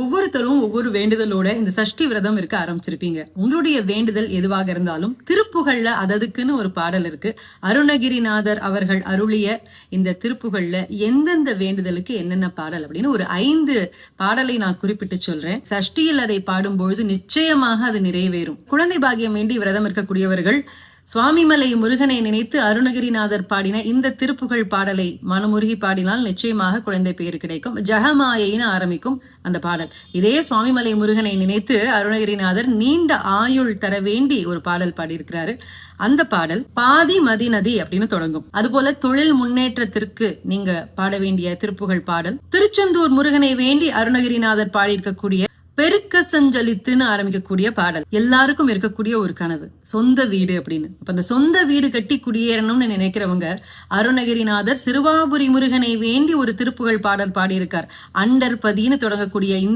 ஒவ்வொருத்தரும் ஒவ்வொரு வேண்டுதலோட இந்த சஷ்டி விரதம் இருக்க ஆரம்பிச்சிருப்பீங்க. உங்களுடைய வேண்டுதல் எதுவாக இருந்தாலும் திருப்புகள்ல அததுக்குன்னு ஒரு பாடல் இருக்கு. அருணகிரிநாதர் அவர்கள் அருளிய இந்த திருப்புகள்ல எந்தெந்த வேண்டுதலுக்கு என்னென்ன பாடல் அப்படின்னு ஒரு ஐந்து பாடலை நான் குறிப்பிட்டு சொல்றேன். சஷ்டியில் அதை பாடும்பொழுது நிச்சயமாக அது நிறைவேறும். குழந்தை பாகியம் வேண்டி விரதம் இருக்கக்கூடியவர்கள் சுவாமிமலை முருகனை நினைத்து அருணகிரிநாதர் பாடின இந்த திருப்புகழ் பாடலை மனமுருகி பாடினால் நிச்சயமாக குழந்தை பேர் கிடைக்கும். ஜெகமாயைன்னு ஆரம்பிக்கும் அந்த பாடல். இதே சுவாமிமலை முருகனை நினைத்து அருணகிரிநாதர் நீண்ட ஆயுள் தர வேண்டி ஒரு பாடல் பாடியிருக்கிறாரு. அந்த பாடல் பாதி மதி நதி அப்படின்னு தொடங்கும். அதுபோல தொழில் முன்னேற்றத்திற்கு நீங்க பாட வேண்டிய திருப்புகழ் பாடல். திருச்செந்தூர் முருகனை வேண்டி அருணகிரிநாதர் பாடியிருக்கக்கூடிய பெருக்க சஞ்சலித்துன்னு ஆரம்பிக்கக்கூடிய பாடல். எல்லாருக்கும் இருக்கக்கூடிய ஒரு கனவு. சொந்த வீடு அப்படின்னு. அப்ப அந்த சொந்த வீடு கட்டி குடியேறணும்னு நினைக்கிறவங்க அருணகிரிநாதர் சிறுவாபுரி முருகனை வேண்டி ஒரு திருப்புகழ் பாடல் பாடியிருக்கார். அண்டர் பதின்னு தொடங்கக்கூடிய இந்த